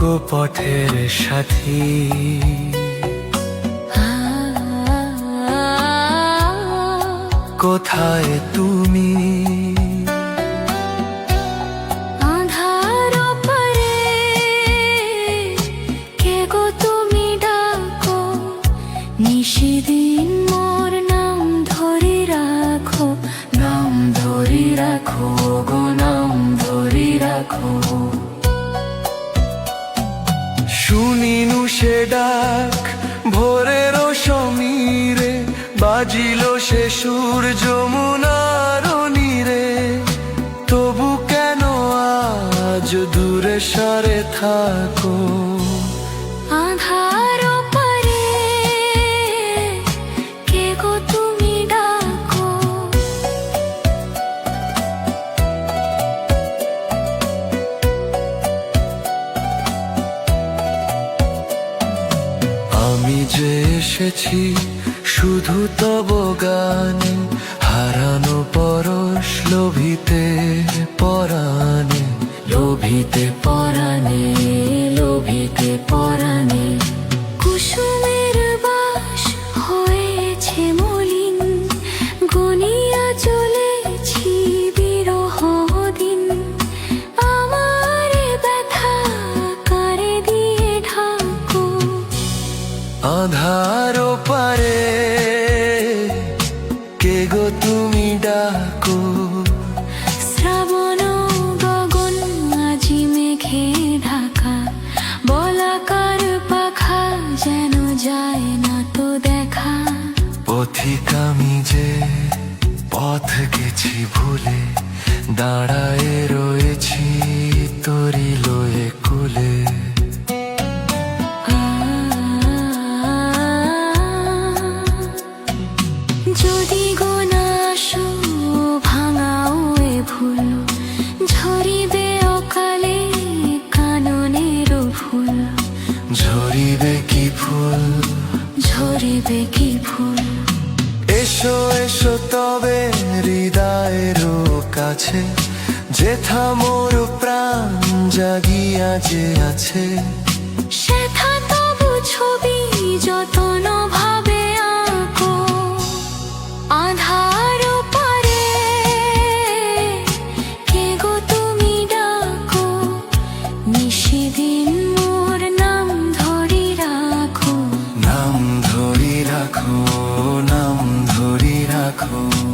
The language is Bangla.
গো পথের সাথী কোথায় তুমি? নিশিদিন মোর নাম ধরে রাখো। নাম ধরে রাখো গো নাম ধরে রাখো। শুনিনু সে ডাক ভোরের সমীরে বাজিল সে সুর যমুনার নীরে। তবু কেন আজ দূরে সরে থাকো? যে এসেছি শুধু তব গানে হারানো পরশ লোভিতে পরাণে। লোভিতে পরাণে লোভিতে পরাণে। যায় না তো দেখা। পথিক আমি যে পথ গেছি ভুলে দাঁড়ায় রয়েছি তরি লয়ে কুলে। যদি ঝরিবে কি ফুল এসো এসো তবে হৃদয়ের কাছে। যেথা মোর প্রাণ জাগিয়া যে আছে। সেথা তবু ছবি যতন ভাবে আঁকো। আধার পারে কে গো তুমি ডাকো। নিশিদিন রাখো